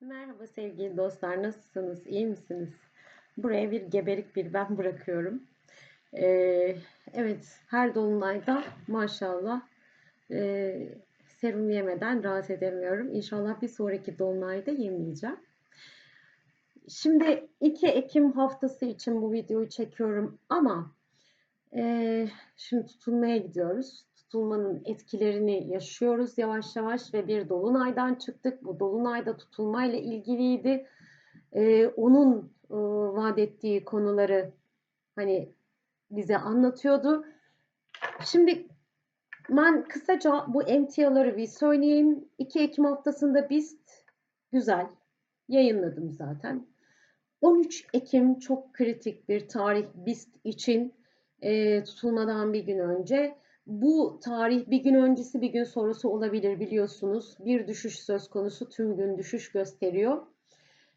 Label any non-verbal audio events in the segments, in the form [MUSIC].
Merhaba sevgili dostlar, nasılsınız? İyi misiniz? Buraya bir geberik bir ben bırakıyorum. Ee, evet, her dolunayda maşallah e, serum yemeden rahat edemiyorum. İnşallah bir sonraki dolunayda yemeyeceğim. Şimdi 2 Ekim haftası için bu videoyu çekiyorum ama e, şimdi tutulmaya gidiyoruz tutulmanın etkilerini yaşıyoruz yavaş yavaş ve bir dolunaydan çıktık. Bu dolunayda tutulmayla ilgiliydi. Ee, onun e, vaat ettiği konuları hani bize anlatıyordu. Şimdi ben kısaca bu emtiaları bir söyleyeyim. 2 Ekim haftasında BIST güzel yayınladım zaten. 13 Ekim çok kritik bir tarih BIST için e, tutulmadan bir gün önce. Bu tarih bir gün öncesi bir gün sonrası olabilir biliyorsunuz. Bir düşüş söz konusu tüm gün düşüş gösteriyor.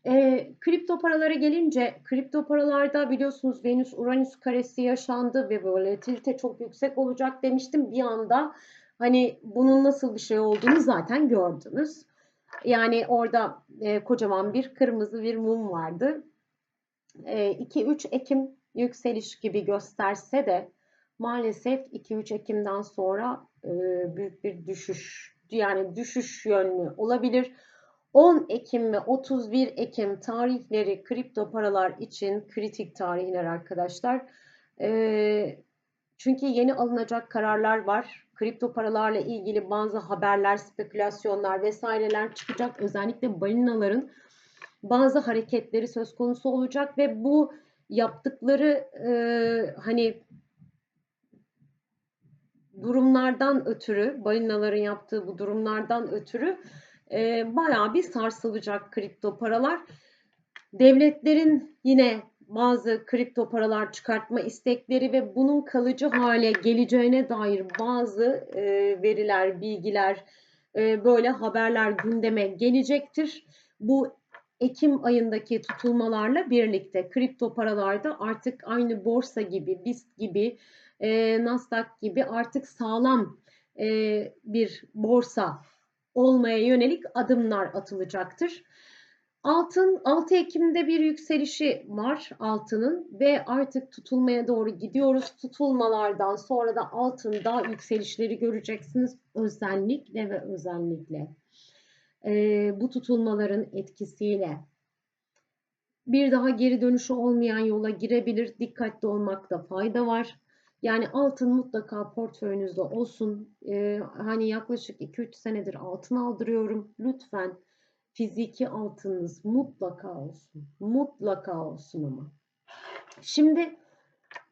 E, kripto paralara gelince kripto paralarda biliyorsunuz Venüs Uranüs karesi yaşandı ve volatilite çok yüksek olacak demiştim. Bir anda hani bunun nasıl bir şey olduğunu zaten gördünüz. Yani orada e, kocaman bir kırmızı bir mum vardı. E, 2-3 Ekim yükseliş gibi gösterse de maalesef 2-3 Ekim'den sonra e, büyük bir düşüş yani düşüş yönlü olabilir. 10 Ekim ve 31 Ekim tarihleri kripto paralar için kritik tarihler arkadaşlar. E, çünkü yeni alınacak kararlar var. Kripto paralarla ilgili bazı haberler, spekülasyonlar vesaireler çıkacak. Özellikle balinaların bazı hareketleri söz konusu olacak ve bu yaptıkları e, hani durumlardan ötürü, balinaların yaptığı bu durumlardan ötürü e, bayağı bir sarsılacak kripto paralar. Devletlerin yine bazı kripto paralar çıkartma istekleri ve bunun kalıcı hale geleceğine dair bazı e, veriler, bilgiler, e, böyle haberler gündeme gelecektir. Bu Ekim ayındaki tutulmalarla birlikte kripto paralarda artık aynı borsa gibi, BIST gibi e, Nasdaq gibi artık sağlam e, bir borsa olmaya yönelik adımlar atılacaktır. Altın 6 Ekim'de bir yükselişi var altının ve artık tutulmaya doğru gidiyoruz. Tutulmalardan sonra da altında yükselişleri göreceksiniz özellikle ve özellikle. Ee, bu tutulmaların etkisiyle bir daha geri dönüşü olmayan yola girebilir. Dikkatli olmakta fayda var. Yani altın mutlaka portföyünüzde olsun. Ee, hani yaklaşık 2-3 senedir altın aldırıyorum. Lütfen fiziki altınınız mutlaka olsun. Mutlaka olsun ama. Şimdi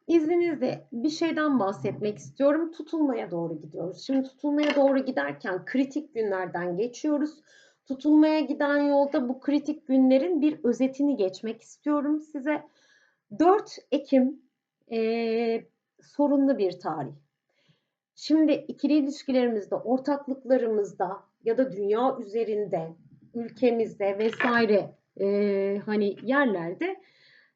izninizle bir şeyden bahsetmek istiyorum. Tutulmaya doğru gidiyoruz. Şimdi tutulmaya doğru giderken kritik günlerden geçiyoruz. Tutulmaya giden yolda bu kritik günlerin bir özetini geçmek istiyorum size. 4 Ekim e, sorunlu bir tarih. Şimdi ikili ilişkilerimizde, ortaklıklarımızda ya da dünya üzerinde, ülkemizde vesaire e, hani yerlerde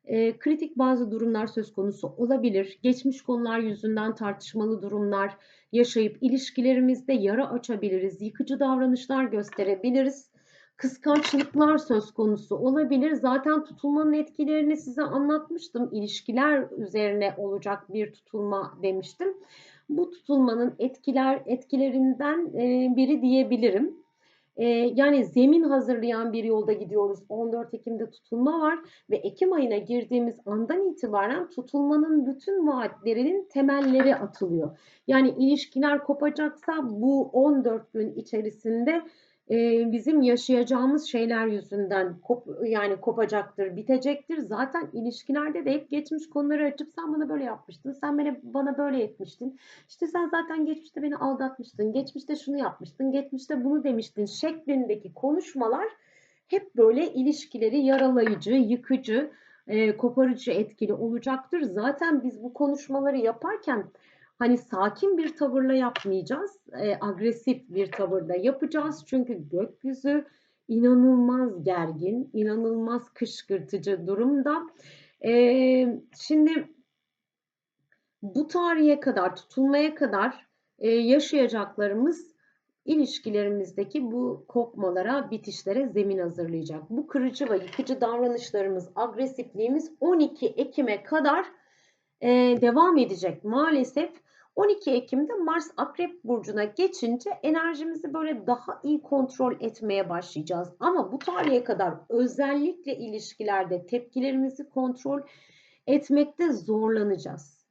e, kritik bazı durumlar söz konusu olabilir. Geçmiş konular yüzünden tartışmalı durumlar yaşayıp ilişkilerimizde yara açabiliriz, yıkıcı davranışlar gösterebiliriz kıskançlıklar söz konusu olabilir. Zaten tutulmanın etkilerini size anlatmıştım. İlişkiler üzerine olacak bir tutulma demiştim. Bu tutulmanın etkiler etkilerinden biri diyebilirim. Yani zemin hazırlayan bir yolda gidiyoruz. 14 Ekim'de tutulma var ve Ekim ayına girdiğimiz andan itibaren tutulmanın bütün vaatlerinin temelleri atılıyor. Yani ilişkiler kopacaksa bu 14 gün içerisinde bizim yaşayacağımız şeyler yüzünden kop, yani kopacaktır, bitecektir. Zaten ilişkilerde de hep geçmiş konuları açıp sen bana böyle yapmıştın, sen bana, bana böyle etmiştin. İşte sen zaten geçmişte beni aldatmıştın, geçmişte şunu yapmıştın, geçmişte bunu demiştin şeklindeki konuşmalar hep böyle ilişkileri yaralayıcı, yıkıcı, e, koparıcı etkili olacaktır. Zaten biz bu konuşmaları yaparken hani sakin bir tavırla yapmayacağız. E, agresif bir tavırda yapacağız. Çünkü gökyüzü inanılmaz gergin, inanılmaz kışkırtıcı durumda. E, şimdi bu tarihe kadar, tutulmaya kadar e, yaşayacaklarımız ilişkilerimizdeki bu kopmalara, bitişlere zemin hazırlayacak. Bu kırıcı ve yıkıcı davranışlarımız, agresifliğimiz 12 Ekim'e kadar e, devam edecek. Maalesef 12 Ekim'de Mars Akrep Burcu'na geçince enerjimizi böyle daha iyi kontrol etmeye başlayacağız. Ama bu tarihe kadar özellikle ilişkilerde tepkilerimizi kontrol etmekte zorlanacağız.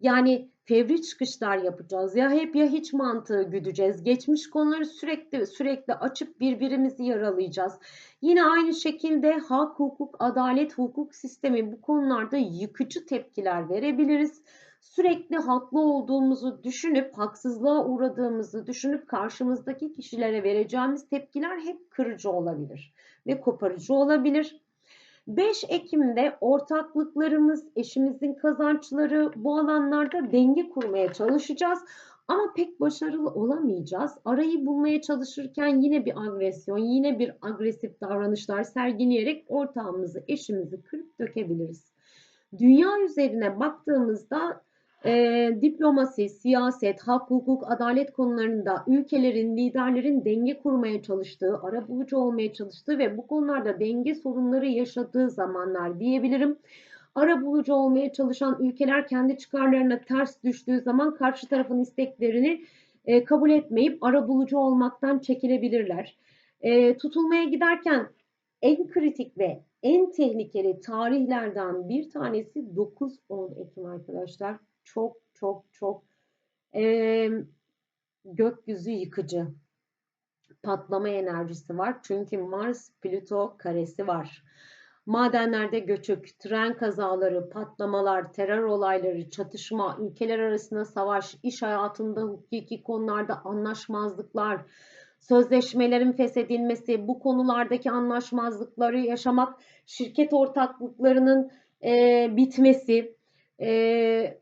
Yani fevri çıkışlar yapacağız. Ya hep ya hiç mantığı güdeceğiz. Geçmiş konuları sürekli sürekli açıp birbirimizi yaralayacağız. Yine aynı şekilde hak, hukuk, adalet, hukuk sistemi bu konularda yıkıcı tepkiler verebiliriz. Sürekli haklı olduğumuzu düşünüp haksızlığa uğradığımızı düşünüp karşımızdaki kişilere vereceğimiz tepkiler hep kırıcı olabilir ve koparıcı olabilir. 5 Ekim'de ortaklıklarımız, eşimizin kazançları bu alanlarda denge kurmaya çalışacağız. Ama pek başarılı olamayacağız. Arayı bulmaya çalışırken yine bir agresyon, yine bir agresif davranışlar sergileyerek ortağımızı, eşimizi kırıp dökebiliriz. Dünya üzerine baktığımızda e, diplomasi, siyaset, hak, hukuk, adalet konularında ülkelerin, liderlerin denge kurmaya çalıştığı, arabulucu olmaya çalıştığı ve bu konularda denge sorunları yaşadığı zamanlar diyebilirim. Arabulucu olmaya çalışan ülkeler kendi çıkarlarına ters düştüğü zaman karşı tarafın isteklerini e, kabul etmeyip arabulucu olmaktan çekilebilirler. E, tutulmaya giderken en kritik ve en tehlikeli tarihlerden bir tanesi 9-10 Ekim arkadaşlar çok çok çok e, gökyüzü yıkıcı patlama enerjisi var. Çünkü Mars Plüto karesi var. Madenlerde göçük, tren kazaları, patlamalar, terör olayları, çatışma, ülkeler arasında savaş, iş hayatında hukuki konularda anlaşmazlıklar, sözleşmelerin feshedilmesi, bu konulardaki anlaşmazlıkları yaşamak, şirket ortaklıklarının e, bitmesi, e,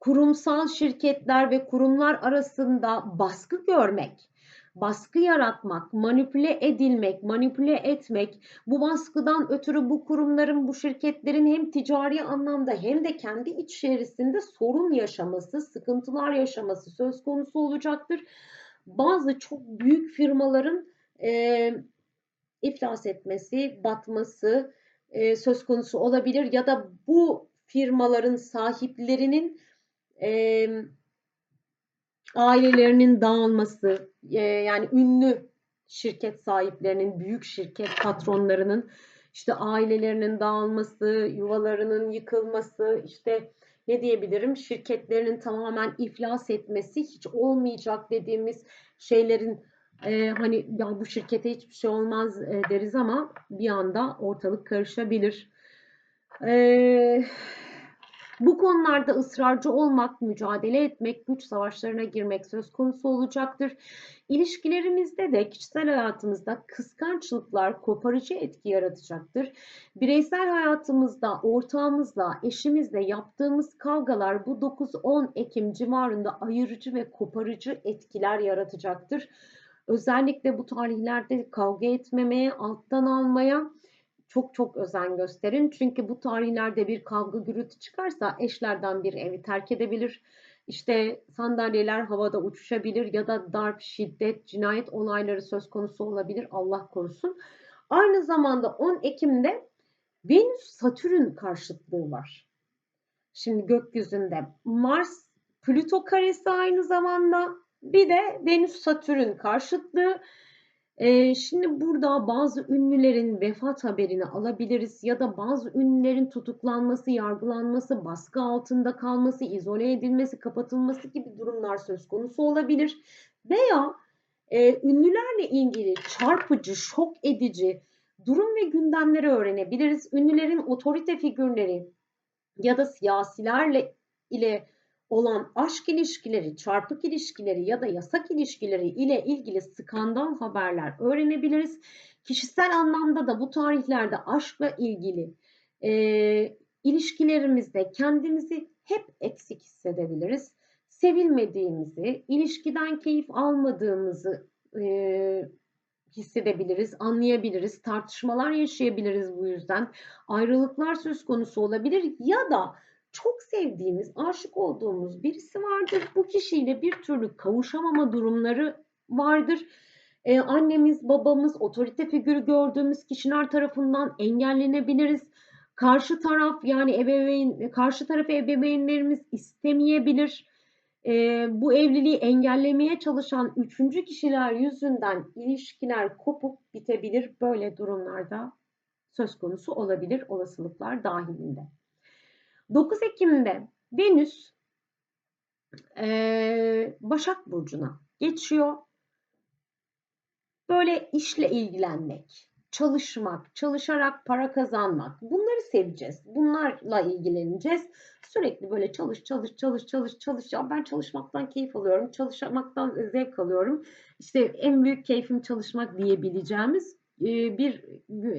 kurumsal şirketler ve kurumlar arasında baskı görmek, baskı yaratmak, manipüle edilmek, manipüle etmek, bu baskıdan ötürü bu kurumların, bu şirketlerin hem ticari anlamda hem de kendi içerisinde sorun yaşaması, sıkıntılar yaşaması söz konusu olacaktır. Bazı çok büyük firmaların e, iflas etmesi, batması e, söz konusu olabilir ya da bu firmaların sahiplerinin e, ailelerinin dağılması, e, yani ünlü şirket sahiplerinin, büyük şirket patronlarının işte ailelerinin dağılması, yuvalarının yıkılması, işte ne diyebilirim şirketlerinin tamamen iflas etmesi, hiç olmayacak dediğimiz şeylerin e, hani ya bu şirkete hiçbir şey olmaz e, deriz ama bir anda ortalık karışabilir. Eee bu konularda ısrarcı olmak, mücadele etmek, güç savaşlarına girmek söz konusu olacaktır. İlişkilerimizde de kişisel hayatımızda kıskançlıklar koparıcı etki yaratacaktır. Bireysel hayatımızda ortağımızla, eşimizle yaptığımız kavgalar bu 9-10 Ekim civarında ayırıcı ve koparıcı etkiler yaratacaktır. Özellikle bu tarihlerde kavga etmemeye, alttan almaya, çok çok özen gösterin. Çünkü bu tarihlerde bir kavga gürültü çıkarsa eşlerden bir evi terk edebilir. İşte sandalyeler havada uçuşabilir ya da darp, şiddet, cinayet olayları söz konusu olabilir. Allah korusun. Aynı zamanda 10 Ekim'de Venüs Satürn karşıtlığı var. Şimdi gökyüzünde Mars Plüto karesi aynı zamanda bir de Venüs Satürn karşıtlığı Eee, şimdi burada bazı ünlülerin vefat haberini alabiliriz ya da bazı ünlülerin tutuklanması, yargılanması, baskı altında kalması, izole edilmesi, kapatılması gibi durumlar söz konusu olabilir. Veya e, ünlülerle ilgili çarpıcı, şok edici durum ve gündemleri öğrenebiliriz. Ünlülerin otorite figürleri ya da siyasilerle ile olan aşk ilişkileri, çarpık ilişkileri ya da yasak ilişkileri ile ilgili skandal haberler öğrenebiliriz. Kişisel anlamda da bu tarihlerde aşkla ilgili e, ilişkilerimizde kendimizi hep eksik hissedebiliriz. Sevilmediğimizi, ilişkiden keyif almadığımızı e, hissedebiliriz, anlayabiliriz, tartışmalar yaşayabiliriz bu yüzden. Ayrılıklar söz konusu olabilir ya da çok sevdiğimiz, aşık olduğumuz birisi vardır. Bu kişiyle bir türlü kavuşamama durumları vardır. Ee, annemiz, babamız, otorite figürü gördüğümüz kişiler tarafından engellenebiliriz. Karşı taraf yani ebeveyn, karşı tarafı ebeveynlerimiz istemeyebilir. Ee, bu evliliği engellemeye çalışan üçüncü kişiler yüzünden ilişkiler kopup bitebilir. Böyle durumlarda söz konusu olabilir olasılıklar dahilinde. 9 Ekim'de Venüs e, Başak Burcu'na geçiyor. Böyle işle ilgilenmek, çalışmak, çalışarak para kazanmak bunları seveceğiz. Bunlarla ilgileneceğiz. Sürekli böyle çalış, çalış, çalış, çalış, çalış. Ya ben çalışmaktan keyif alıyorum, çalışmaktan zevk alıyorum. İşte en büyük keyfim çalışmak diyebileceğimiz bir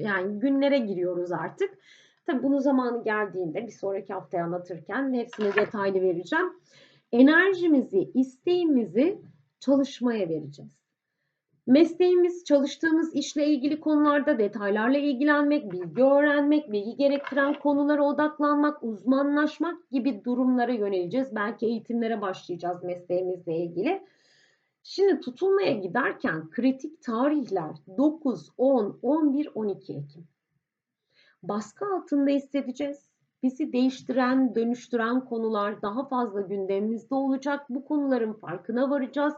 yani günlere giriyoruz artık. Tabii bunun zamanı geldiğinde bir sonraki haftaya anlatırken hepsini detaylı vereceğim. Enerjimizi, isteğimizi çalışmaya vereceğiz. Mesleğimiz, çalıştığımız işle ilgili konularda detaylarla ilgilenmek, bilgi öğrenmek, bilgi gerektiren konulara odaklanmak, uzmanlaşmak gibi durumlara yöneleceğiz. Belki eğitimlere başlayacağız mesleğimizle ilgili. Şimdi tutulmaya giderken kritik tarihler 9, 10, 11, 12 Ekim. Baskı altında hissedeceğiz. Bizi değiştiren, dönüştüren konular daha fazla gündemimizde olacak. Bu konuların farkına varacağız.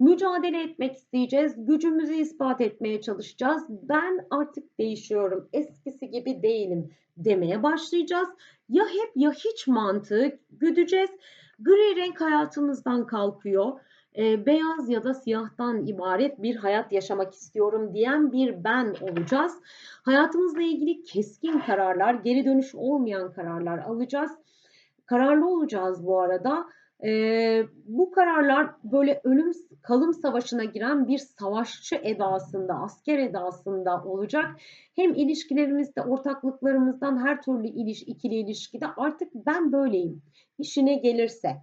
Mücadele etmek isteyeceğiz. Gücümüzü ispat etmeye çalışacağız. Ben artık değişiyorum. Eskisi gibi değilim demeye başlayacağız. Ya hep ya hiç mantığı güdeceğiz. Gri renk hayatımızdan kalkıyor e, beyaz ya da siyahtan ibaret bir hayat yaşamak istiyorum diyen bir ben olacağız. Hayatımızla ilgili keskin kararlar, geri dönüş olmayan kararlar alacağız. Kararlı olacağız bu arada. Ee, bu kararlar böyle ölüm kalım savaşına giren bir savaşçı edasında, asker edasında olacak. Hem ilişkilerimizde, ortaklıklarımızdan her türlü iliş, ikili ilişkide artık ben böyleyim. İşine gelirse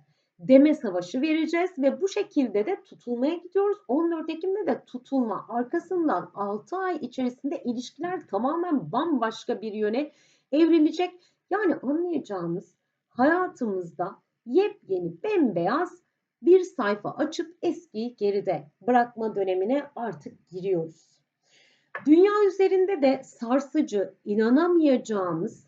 deme savaşı vereceğiz ve bu şekilde de tutulmaya gidiyoruz. 14 Ekim'de de tutulma. Arkasından 6 ay içerisinde ilişkiler tamamen bambaşka bir yöne evrilecek. Yani anlayacağımız hayatımızda yepyeni bembeyaz bir sayfa açıp eskiyi geride bırakma dönemine artık giriyoruz. Dünya üzerinde de sarsıcı, inanamayacağımız,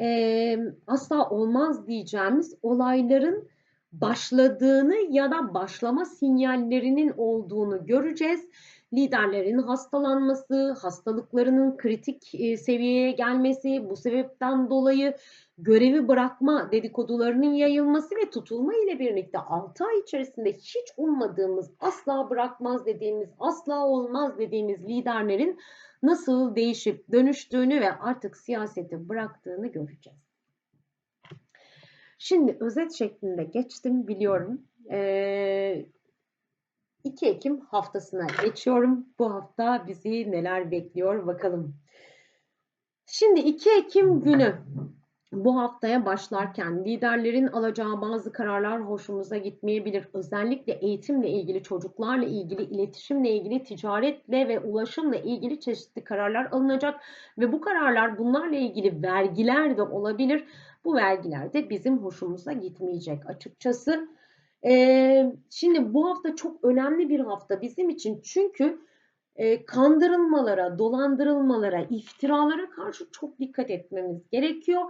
e, asla olmaz diyeceğimiz olayların başladığını ya da başlama sinyallerinin olduğunu göreceğiz. Liderlerin hastalanması, hastalıklarının kritik e, seviyeye gelmesi, bu sebepten dolayı görevi bırakma dedikodularının yayılması ve tutulma ile birlikte 6 ay içerisinde hiç ummadığımız, asla bırakmaz dediğimiz, asla olmaz dediğimiz liderlerin nasıl değişip dönüştüğünü ve artık siyaseti bıraktığını göreceğiz. Şimdi özet şeklinde geçtim biliyorum. Ee, 2 Ekim haftasına geçiyorum. Bu hafta bizi neler bekliyor bakalım. Şimdi 2 Ekim günü bu haftaya başlarken liderlerin alacağı bazı kararlar hoşumuza gitmeyebilir. Özellikle eğitimle ilgili, çocuklarla ilgili, iletişimle ilgili, ticaretle ve ulaşımla ilgili çeşitli kararlar alınacak ve bu kararlar bunlarla ilgili vergiler de olabilir. Bu vergiler de bizim hoşumuza gitmeyecek açıkçası. Ee, şimdi bu hafta çok önemli bir hafta bizim için çünkü e, kandırılmalara, dolandırılmalara, iftiralara karşı çok dikkat etmemiz gerekiyor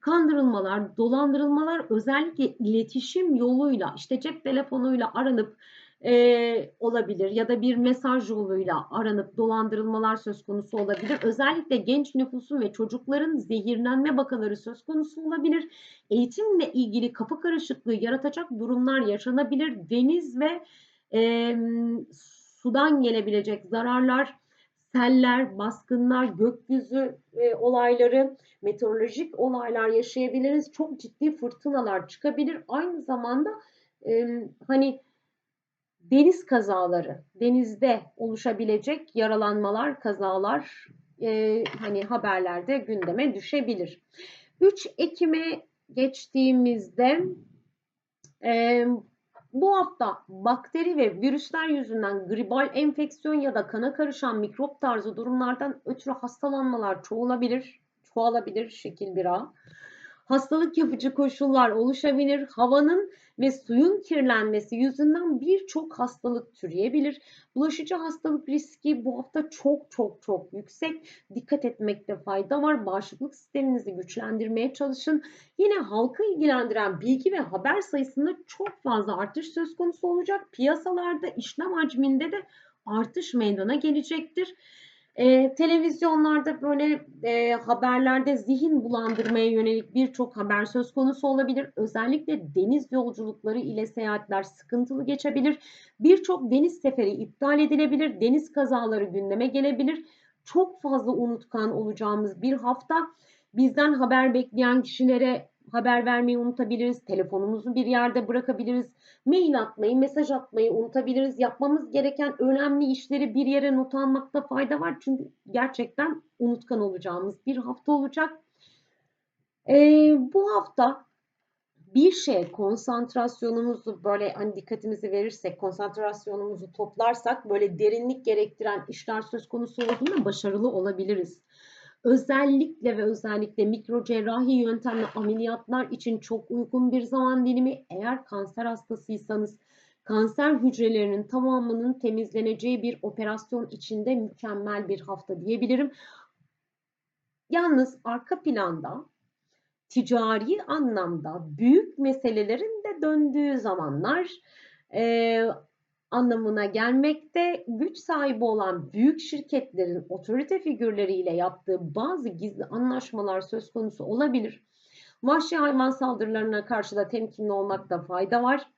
kandırılmalar, dolandırılmalar özellikle iletişim yoluyla işte cep telefonuyla aranıp e, olabilir ya da bir mesaj yoluyla aranıp dolandırılmalar söz konusu olabilir. Özellikle genç nüfusun ve çocukların zehirlenme vakaları söz konusu olabilir. Eğitimle ilgili kafa karışıklığı yaratacak durumlar yaşanabilir. Deniz ve e, sudan gelebilecek zararlar seller, baskınlar, gökyüzü e, olayları, meteorolojik olaylar yaşayabiliriz. Çok ciddi fırtınalar çıkabilir. Aynı zamanda e, hani deniz kazaları, denizde oluşabilecek yaralanmalar, kazalar e, hani haberlerde gündeme düşebilir. 3 Ekim'e geçtiğimizde e, bu hafta bakteri ve virüsler yüzünden gribal enfeksiyon ya da kana karışan mikrop tarzı durumlardan ötürü hastalanmalar çoğalabilir, çoğalabilir şekil bir A. Hastalık yapıcı koşullar oluşabilir. Havanın ve suyun kirlenmesi yüzünden birçok hastalık türeyebilir. Bulaşıcı hastalık riski bu hafta çok çok çok yüksek. Dikkat etmekte fayda var. Bağışıklık sisteminizi güçlendirmeye çalışın. Yine halkı ilgilendiren bilgi ve haber sayısında çok fazla artış söz konusu olacak. Piyasalarda işlem hacminde de artış meydana gelecektir. E, televizyonlarda böyle e, haberlerde zihin bulandırmaya yönelik birçok haber söz konusu olabilir. Özellikle deniz yolculukları ile seyahatler sıkıntılı geçebilir. Birçok deniz seferi iptal edilebilir. Deniz kazaları gündeme gelebilir. Çok fazla unutkan olacağımız bir hafta. Bizden haber bekleyen kişilere haber vermeyi unutabiliriz. Telefonumuzu bir yerde bırakabiliriz. Mail atmayı, mesaj atmayı unutabiliriz. Yapmamız gereken önemli işleri bir yere not almakta fayda var. Çünkü gerçekten unutkan olacağımız bir hafta olacak. Ee, bu hafta bir şeye konsantrasyonumuzu böyle hani dikkatimizi verirsek, konsantrasyonumuzu toplarsak böyle derinlik gerektiren işler söz konusu olduğunda başarılı olabiliriz. Özellikle ve özellikle mikro cerrahi yöntemli ameliyatlar için çok uygun bir zaman dilimi. Eğer kanser hastasıysanız kanser hücrelerinin tamamının temizleneceği bir operasyon içinde mükemmel bir hafta diyebilirim. Yalnız arka planda ticari anlamda büyük meselelerin de döndüğü zamanlar e, anlamına gelmekte. Güç sahibi olan büyük şirketlerin otorite figürleriyle yaptığı bazı gizli anlaşmalar söz konusu olabilir. Vahşi hayvan saldırılarına karşı da temkinli olmakta fayda var.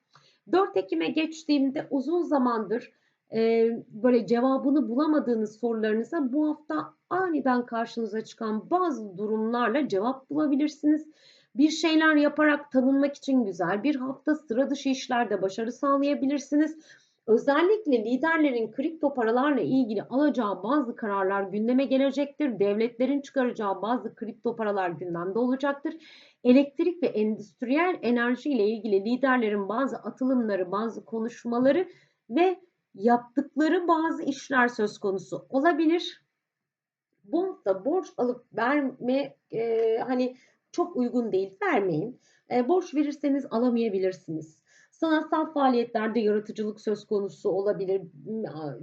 4 Ekim'e geçtiğimde uzun zamandır e, böyle cevabını bulamadığınız sorularınıza bu hafta aniden karşınıza çıkan bazı durumlarla cevap bulabilirsiniz. Bir şeyler yaparak tanınmak için güzel bir hafta sıra dışı işlerde başarı sağlayabilirsiniz. Özellikle liderlerin kripto paralarla ilgili alacağı bazı kararlar gündeme gelecektir. Devletlerin çıkaracağı bazı kripto paralar gündemde olacaktır. Elektrik ve endüstriyel enerji ile ilgili liderlerin bazı atılımları, bazı konuşmaları ve yaptıkları bazı işler söz konusu olabilir. Bu hafta borç alıp verme e, hani çok uygun değil. Vermeyin. E, borç verirseniz alamayabilirsiniz. Sanatsal faaliyetlerde yaratıcılık söz konusu olabilir.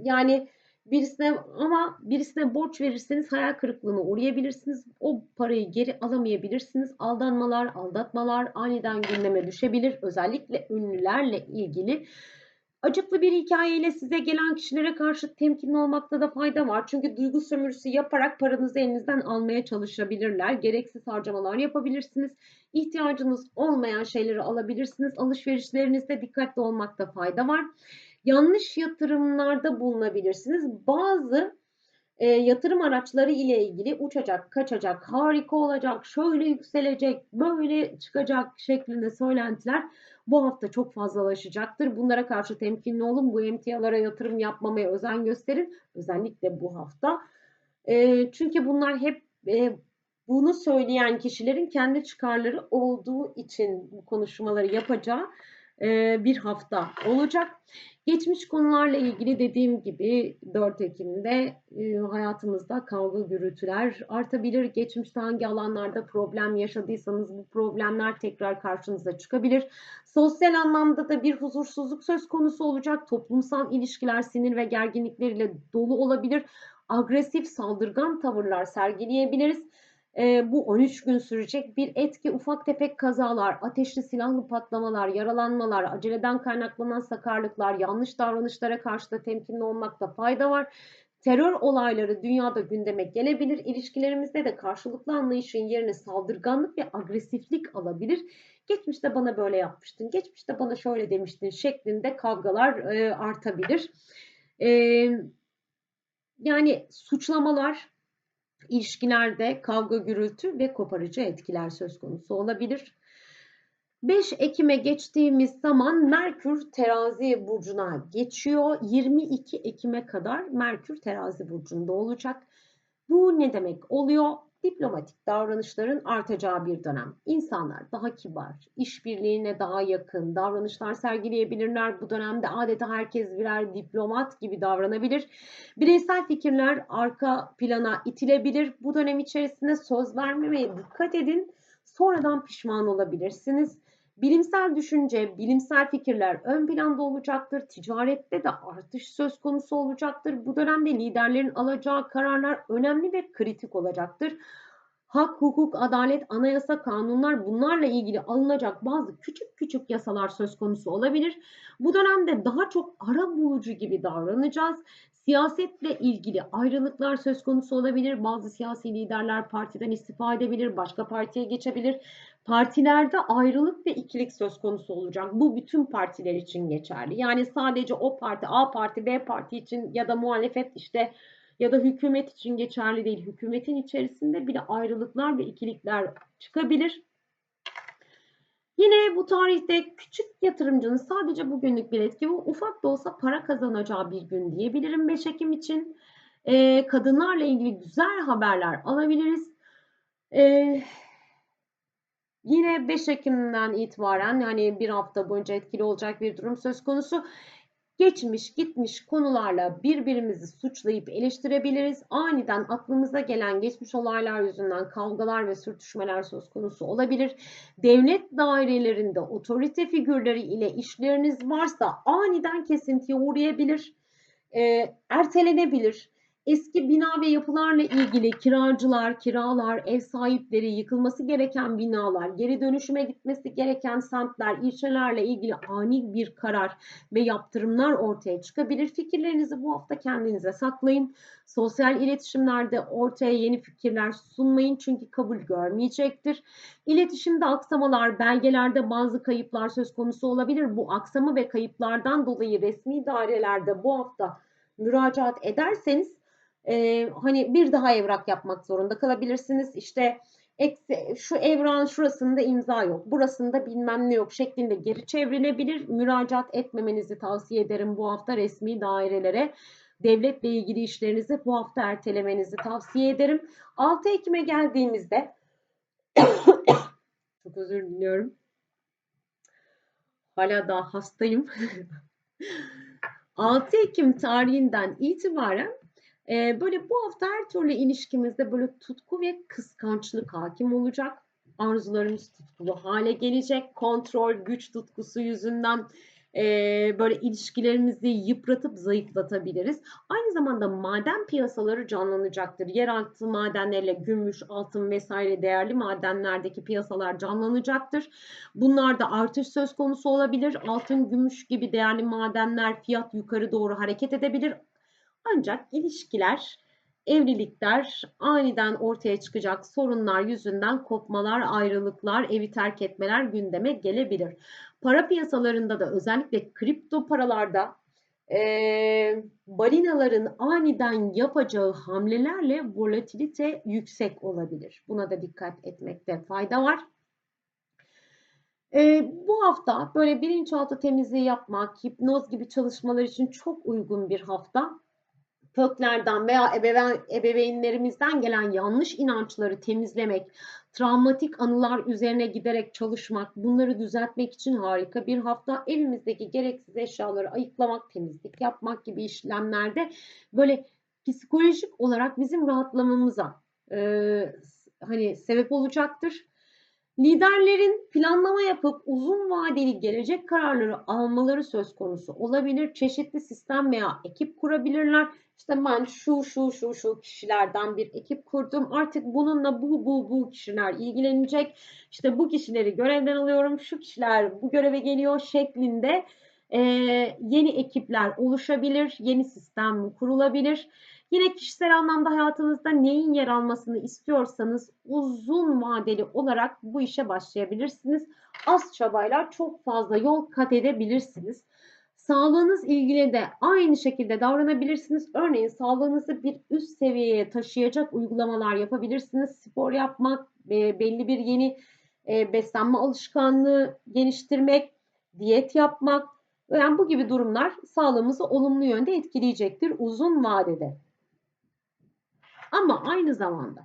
Yani birisine ama birisine borç verirseniz hayal kırıklığına uğrayabilirsiniz. O parayı geri alamayabilirsiniz. Aldanmalar, aldatmalar aniden gündeme düşebilir. Özellikle ünlülerle ilgili Acıklı bir hikayeyle size gelen kişilere karşı temkinli olmakta da fayda var. Çünkü duygu sömürüsü yaparak paranızı elinizden almaya çalışabilirler. Gereksiz harcamalar yapabilirsiniz. İhtiyacınız olmayan şeyleri alabilirsiniz. Alışverişlerinizde dikkatli olmakta fayda var. Yanlış yatırımlarda bulunabilirsiniz. Bazı e, yatırım araçları ile ilgili uçacak, kaçacak, harika olacak, şöyle yükselecek, böyle çıkacak şeklinde söylentiler bu hafta çok fazlalaşacaktır. Bunlara karşı temkinli olun. Bu emtialara yatırım yapmamaya özen gösterin. Özellikle bu hafta. E, çünkü bunlar hep e, bunu söyleyen kişilerin kendi çıkarları olduğu için bu konuşmaları yapacağı e, bir hafta olacak. Geçmiş konularla ilgili dediğim gibi 4 Ekim'de e, hayatımızda kavga gürültüler artabilir. Geçmişte hangi alanlarda problem yaşadıysanız bu problemler tekrar karşınıza çıkabilir. Sosyal anlamda da bir huzursuzluk söz konusu olacak. Toplumsal ilişkiler sinir ve gerginlikleriyle dolu olabilir. Agresif, saldırgan tavırlar sergileyebiliriz. E, bu 13 gün sürecek bir etki ufak tefek kazalar, ateşli silahlı patlamalar, yaralanmalar, aceleden kaynaklanan sakarlıklar, yanlış davranışlara karşı da temkinli olmakta fayda var. Terör olayları dünyada gündeme gelebilir. İlişkilerimizde de karşılıklı anlayışın yerine saldırganlık ve agresiflik alabilir. Geçmişte bana böyle yapmıştın, geçmişte bana şöyle demiştin şeklinde kavgalar e, artabilir. E, yani suçlamalar, ilişkilerde kavga, gürültü ve koparıcı etkiler söz konusu olabilir. 5 Ekim'e geçtiğimiz zaman Merkür terazi burcuna geçiyor. 22 Ekim'e kadar Merkür terazi burcunda olacak. Bu ne demek oluyor? Diplomatik davranışların artacağı bir dönem. İnsanlar daha kibar, işbirliğine daha yakın davranışlar sergileyebilirler. Bu dönemde adeta herkes birer diplomat gibi davranabilir. Bireysel fikirler arka plana itilebilir. Bu dönem içerisinde söz vermemeye dikkat edin. Sonradan pişman olabilirsiniz. Bilimsel düşünce, bilimsel fikirler ön planda olacaktır. Ticarette de artış söz konusu olacaktır. Bu dönemde liderlerin alacağı kararlar önemli ve kritik olacaktır. Hak, hukuk, adalet, anayasa, kanunlar bunlarla ilgili alınacak bazı küçük küçük yasalar söz konusu olabilir. Bu dönemde daha çok ara bulucu gibi davranacağız. Siyasetle ilgili ayrılıklar söz konusu olabilir. Bazı siyasi liderler partiden istifa edebilir, başka partiye geçebilir. Partilerde ayrılık ve ikilik söz konusu olacak. Bu bütün partiler için geçerli. Yani sadece o parti, A parti, B parti için ya da muhalefet işte ya da hükümet için geçerli değil. Hükümetin içerisinde bile ayrılıklar ve ikilikler çıkabilir. Yine bu tarihte küçük yatırımcının sadece bugünlük bir etki bu ufak da olsa para kazanacağı bir gün diyebilirim 5 Ekim için. Ee, kadınlarla ilgili güzel haberler alabiliriz. Ee, yine 5 Ekim'den itibaren yani bir hafta boyunca etkili olacak bir durum söz konusu geçmiş gitmiş konularla birbirimizi suçlayıp eleştirebiliriz. Aniden aklımıza gelen geçmiş olaylar yüzünden kavgalar ve sürtüşmeler söz konusu olabilir. Devlet dairelerinde otorite figürleri ile işleriniz varsa aniden kesintiye uğrayabilir, e, ertelenebilir eski bina ve yapılarla ilgili kiracılar, kiralar, ev sahipleri, yıkılması gereken binalar, geri dönüşüme gitmesi gereken semtler, ilçelerle ilgili ani bir karar ve yaptırımlar ortaya çıkabilir. Fikirlerinizi bu hafta kendinize saklayın. Sosyal iletişimlerde ortaya yeni fikirler sunmayın çünkü kabul görmeyecektir. İletişimde aksamalar, belgelerde bazı kayıplar söz konusu olabilir. Bu aksama ve kayıplardan dolayı resmi dairelerde bu hafta müracaat ederseniz e, hani bir daha evrak yapmak zorunda kalabilirsiniz. İşte şu evran şurasında imza yok, burasında bilmem ne yok şeklinde geri çevrilebilir. Müracaat etmemenizi tavsiye ederim bu hafta resmi dairelere. Devletle ilgili işlerinizi bu hafta ertelemenizi tavsiye ederim. 6 Ekim'e geldiğimizde [COUGHS] çok özür diliyorum. Hala daha hastayım. [LAUGHS] 6 Ekim tarihinden itibaren ee, böyle bu hafta her türlü ilişkimizde böyle tutku ve kıskançlık hakim olacak. Arzularımız tutkulu hale gelecek. Kontrol, güç tutkusu yüzünden e, böyle ilişkilerimizi yıpratıp zayıflatabiliriz. Aynı zamanda maden piyasaları canlanacaktır. Yeraltı madenleriyle gümüş, altın vesaire değerli madenlerdeki piyasalar canlanacaktır. Bunlarda artış söz konusu olabilir. Altın, gümüş gibi değerli madenler fiyat yukarı doğru hareket edebilir. Ancak ilişkiler, evlilikler aniden ortaya çıkacak sorunlar yüzünden kopmalar, ayrılıklar, evi terk etmeler gündeme gelebilir. Para piyasalarında da özellikle kripto paralarda e, balinaların aniden yapacağı hamlelerle volatilite yüksek olabilir. Buna da dikkat etmekte fayda var. E, bu hafta böyle bilinçaltı temizliği yapmak, hipnoz gibi çalışmalar için çok uygun bir hafta köklerden veya ebeveyn, ebeveynlerimizden gelen yanlış inançları temizlemek, travmatik anılar üzerine giderek çalışmak, bunları düzeltmek için harika bir hafta. Evimizdeki gereksiz eşyaları ayıklamak, temizlik yapmak gibi işlemlerde böyle psikolojik olarak bizim rahatlamamıza e, hani sebep olacaktır. Liderlerin planlama yapıp uzun vadeli gelecek kararları almaları söz konusu olabilir. Çeşitli sistem veya ekip kurabilirler. İşte ben şu şu şu şu kişilerden bir ekip kurdum. Artık bununla bu bu bu kişiler ilgilenecek. İşte bu kişileri görevden alıyorum. Şu kişiler bu göreve geliyor şeklinde e, yeni ekipler oluşabilir. Yeni sistem kurulabilir. Yine kişisel anlamda hayatınızda neyin yer almasını istiyorsanız uzun vadeli olarak bu işe başlayabilirsiniz. Az çabayla çok fazla yol kat edebilirsiniz. Sağlığınız ilgili de aynı şekilde davranabilirsiniz. Örneğin sağlığınızı bir üst seviyeye taşıyacak uygulamalar yapabilirsiniz. Spor yapmak, belli bir yeni e, beslenme alışkanlığı geliştirmek, diyet yapmak, yani bu gibi durumlar sağlığımızı olumlu yönde etkileyecektir uzun vadede. Ama aynı zamanda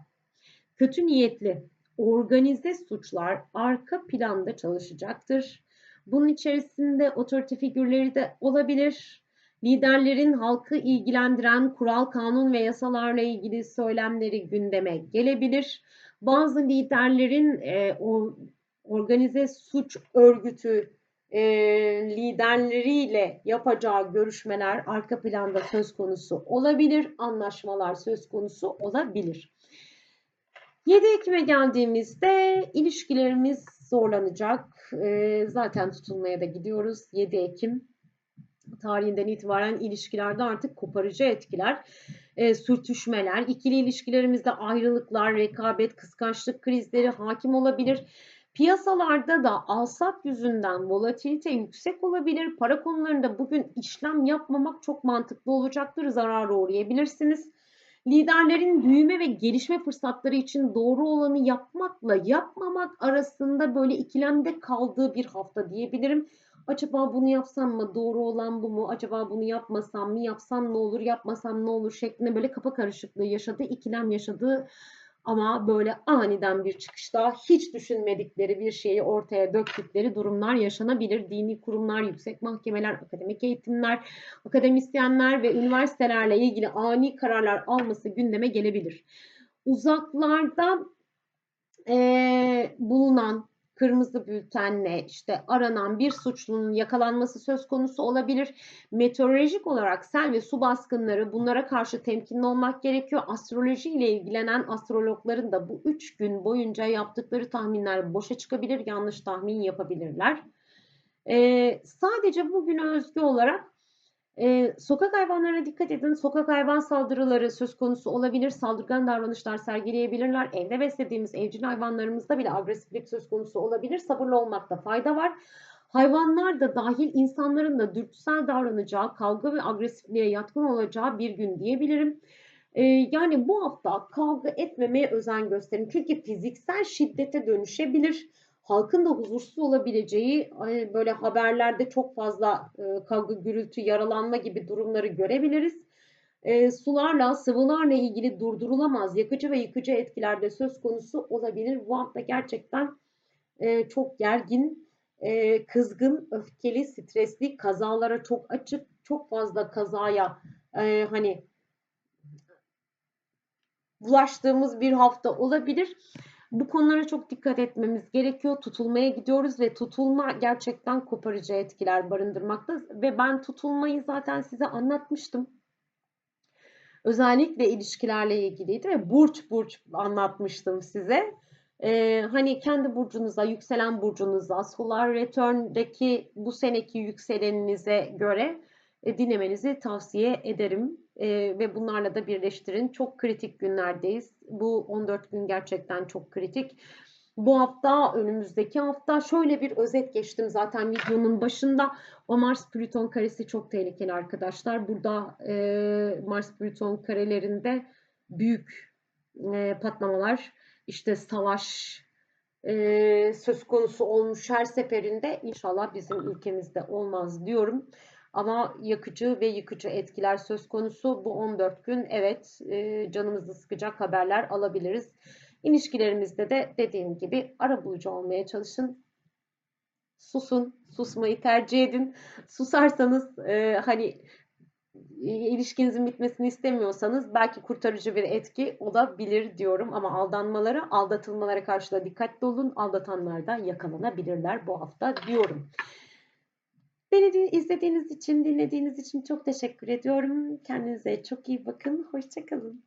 kötü niyetli, organize suçlar arka planda çalışacaktır. Bunun içerisinde otorite figürleri de olabilir. Liderlerin halkı ilgilendiren kural, kanun ve yasalarla ilgili söylemleri gündeme gelebilir. Bazı liderlerin e, o organize suç örgütü e, liderleriyle yapacağı görüşmeler arka planda söz konusu olabilir, anlaşmalar söz konusu olabilir. 7 Ekim'e geldiğimizde ilişkilerimiz zorlanacak. E, zaten tutulmaya da gidiyoruz. 7 Ekim tarihinden itibaren ilişkilerde artık koparıcı etkiler, e, sürtüşmeler, ikili ilişkilerimizde ayrılıklar, rekabet, kıskançlık krizleri hakim olabilir. Piyasalarda da alsat yüzünden volatilite yüksek olabilir. Para konularında bugün işlem yapmamak çok mantıklı olacaktır. Zarara uğrayabilirsiniz. Liderlerin büyüme ve gelişme fırsatları için doğru olanı yapmakla yapmamak arasında böyle ikilemde kaldığı bir hafta diyebilirim. Acaba bunu yapsam mı? Doğru olan bu mu? Acaba bunu yapmasam mı? Yapsam ne olur? Yapmasam ne olur? şeklinde böyle kafa karışıklığı yaşadığı, ikilem yaşadığı ama böyle aniden bir çıkışta hiç düşünmedikleri bir şeyi ortaya döktükleri durumlar yaşanabilir. Dini kurumlar, yüksek mahkemeler, akademik eğitimler, akademisyenler ve üniversitelerle ilgili ani kararlar alması gündeme gelebilir. Uzaklarda e, bulunan kırmızı bültenle işte aranan bir suçlunun yakalanması söz konusu olabilir. Meteorolojik olarak sel ve su baskınları bunlara karşı temkinli olmak gerekiyor. Astroloji ile ilgilenen astrologların da bu üç gün boyunca yaptıkları tahminler boşa çıkabilir, yanlış tahmin yapabilirler. Ee, sadece bugüne özgü olarak ee, sokak hayvanlarına dikkat edin. Sokak hayvan saldırıları söz konusu olabilir. Saldırgan davranışlar sergileyebilirler. Evde beslediğimiz evcil hayvanlarımızda bile agresiflik söz konusu olabilir. Sabırlı olmakta fayda var. Hayvanlar da dahil insanların da dürtüsel davranacağı, kavga ve agresifliğe yatkın olacağı bir gün diyebilirim. Ee, yani bu hafta kavga etmemeye özen gösterin. Çünkü fiziksel şiddete dönüşebilir halkın da huzursuz olabileceği böyle haberlerde çok fazla e, kavga, gürültü, yaralanma gibi durumları görebiliriz. E, sularla, sıvılarla ilgili durdurulamaz yakıcı ve yıkıcı etkiler de söz konusu olabilir. Bu hafta gerçekten e, çok gergin, kızgın, öfkeli, stresli, kazalara çok açık, çok fazla kazaya hani bulaştığımız bir hafta olabilir. Bu konulara çok dikkat etmemiz gerekiyor. Tutulmaya gidiyoruz ve tutulma gerçekten koparıcı etkiler barındırmakta. Ve ben tutulmayı zaten size anlatmıştım. Özellikle ilişkilerle ilgiliydi ve burç burç anlatmıştım size. Ee, hani kendi burcunuza, yükselen burcunuza, solar return'deki bu seneki yükseleninize göre e, dinlemenizi tavsiye ederim e, ve bunlarla da birleştirin. Çok kritik günlerdeyiz. Bu 14 gün gerçekten çok kritik. Bu hafta, önümüzdeki hafta şöyle bir özet geçtim zaten videonun başında. O Mars-Plüton karesi çok tehlikeli arkadaşlar. Burada e, Mars-Plüton karelerinde büyük e, patlamalar, işte savaş e, söz konusu olmuş her seferinde. İnşallah bizim ülkemizde olmaz diyorum. Ama yakıcı ve yıkıcı etkiler söz konusu. Bu 14 gün evet e, canımızı sıkacak haberler alabiliriz. İlişkilerimizde de dediğim gibi ara bulucu olmaya çalışın. Susun, susmayı tercih edin. Susarsanız e, hani ilişkinizin bitmesini istemiyorsanız belki kurtarıcı bir etki olabilir diyorum ama aldanmalara, aldatılmalara karşı da dikkatli olun. Aldatanlar da yakalanabilirler bu hafta diyorum. Beni izlediğiniz için, dinlediğiniz için çok teşekkür ediyorum. Kendinize çok iyi bakın. Hoşçakalın.